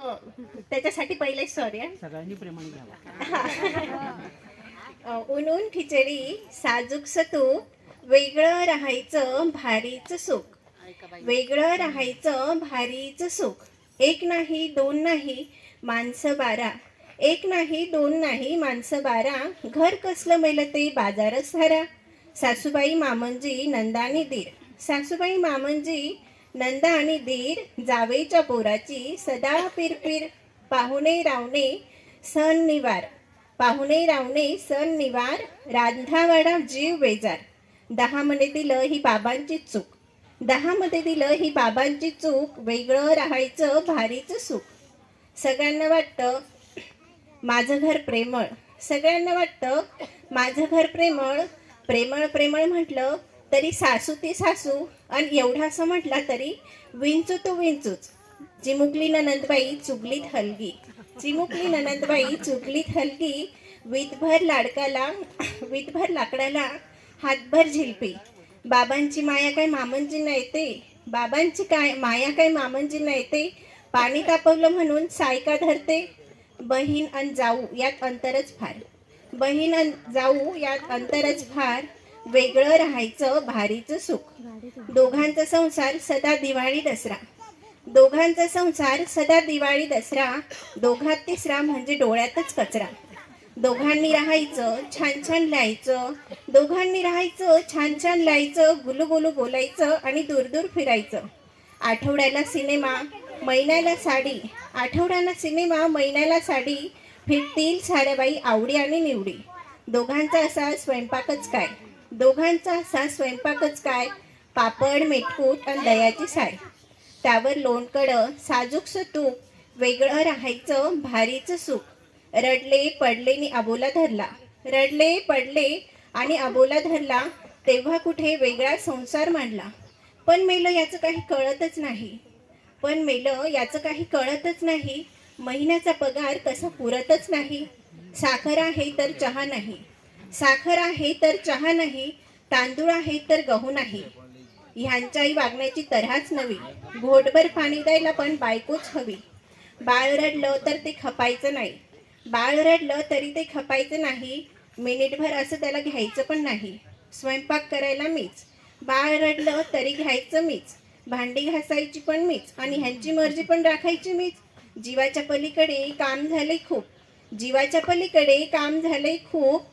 त्याच्यासाठी पहिले सॉरी सगळ्यांनी प्रेमाने घ्यावा. ऊन खिचडी साजूकस तूप वेगळं राहायचं भारीच सुख. वेगळं राहायचं भारीच सुख. एक नाही दोन नाही माणसं बारा. एक नाही दोन नाही माणसं बारा. घर कसलं मेलं ते बाजारच धारा. सासूबाई मामंजी नंदा आणि दीर. सासूबाई मामंजी नंदा आणि धीर जावेच्या पोराची सदा पिरपिर पाहुणे रावणे सण निवार. पाहुणे रावणे सण निवार रांधावाडा जीव बेजार. दहामध्ये दिलं ही बाबांची चूक. दहामध्ये दिलं ही बाबांची चूक वेगळं राहायचं भारीच सुख. सगळ्यांना वाटतं माझं घर प्रेमळ. सगळ्यांना वाटतं माझं घर प्रेमळ. प्रेमळ प्रेमळ म्हटलं तरी सासू ती सासू आणि एवढा असं म्हटला तरी विंचू तू विंचूच. चिमुकली ननंदबाई चुगलीत हलगी. चिमुकली ननंदबाई चुगलीत हलगी वितभर लाडकाला वितभर लाकडाला हातभर झिलपी. बाबांची माया काय मामंजींना येते बाबांची काय माया काय मामंजींना येते पाणी तापवलं म्हणून सायका धरते? बहीण अन जाऊ यात अंतरच फार बहीण अन जाऊ यात अंतरच फार वेगळं राहायचं भारीचं सुख. दोघांचा संसार सदा दिवाळी दसरा. दोघांचा संसार सदा दिवाळी दसरा. दोघात तिसरा म्हणजे डोळ्यातच कचरा. दोघांनी राहायचं छान छान लिहायचं. दोघांनी राहायचं छान छान लिहायचं गुलू गुलू बोलायचं आणि दूर दूर फिरायचं. आठवड्याला सिनेमा महिन्याला साडी. आठवड्याला सिनेमा महिन्याला साडी. फिरतील साऱ्याबाई आवडी आणि निवडी. दोघांचा असा स्वयंपाकच काय? दोघांचा असा स्वयंपाकच काय? पापड मेटकूट आणि दयाची साय. त्यावर लोणकडं साजूकचं तूप वेगळं राहायचं भारीचं सुख. रडले पडले नि अबोला धरला. रडले पडले आणि अबोला धरला तेव्हा कुठे वेगळा संसार मांडला. पण मेलं याचं काही कळतच नाही. पण मेलं याचं काही कळतच नाही. महिन्याचा पगार कसा पुरतच नाही. साखर आहे तर चहा नाही. साखर आहे तर चहा नाही तांदूळ आहे तर गहू नाही. ह्यांच्याही वागण्याची तऱ्हाच नवी. घोटभर पाणी द्यायला पण बायकोच हवी. बाळ रडलं तर ते खपायचं नाही. बाळ रडलं तरी ते खपायचं नाही. मिनिटभर असं त्याला घ्यायचं पण नाही. स्वयंपाक करायला मीच. बाळ रडलं तरी घ्यायचं मीच. भांडी घासायची पण मीच. आणि ह्यांची मर्जी पण राखायची मीच. जीवाच्या पलीकडे काम झाले खूप. जीवाच्या पलीकडे काम झाले खूप.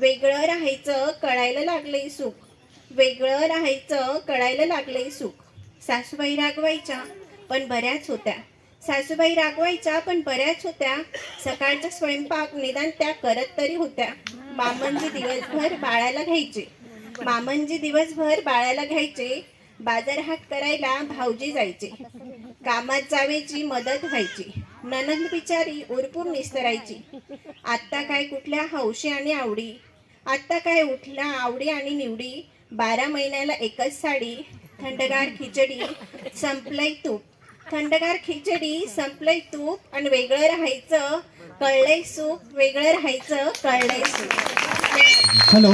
वेगळं राहायचं कळायला लागलंय सुख. वेगळं राहायचं कळायला लागलंय सुख. सासूबाई रागवायच्या पण बऱ्याच होत्या. सासूबाई रागवायच्या पण बऱ्याच होत्या. सकाळचा स्वयंपाक निदान त्या करत तरी होत्या. मामनजी दिवसभर बाळाला घ्यायचे. मामनजी दिवसभर बाळाला घ्यायचे. बाजार हाट करायला भाऊजी जायचे. कामात जावेची मदत व्हायची. ननंद बिचारी उरपूर निस्तरायची. आत्ता काय कुठल्या हौशी आणि आवडी? आत्ता काय उठला आवडी आणि निवडी. बारा महिन्याला एकच साडी थंडगार खिचडी संपलंय तूप. थंडगार खिचडी संपलंय तूप आणि वेगळं राहायचं कळलंय सूप वेगळं राहायचं कळलंय सूप. हॅलो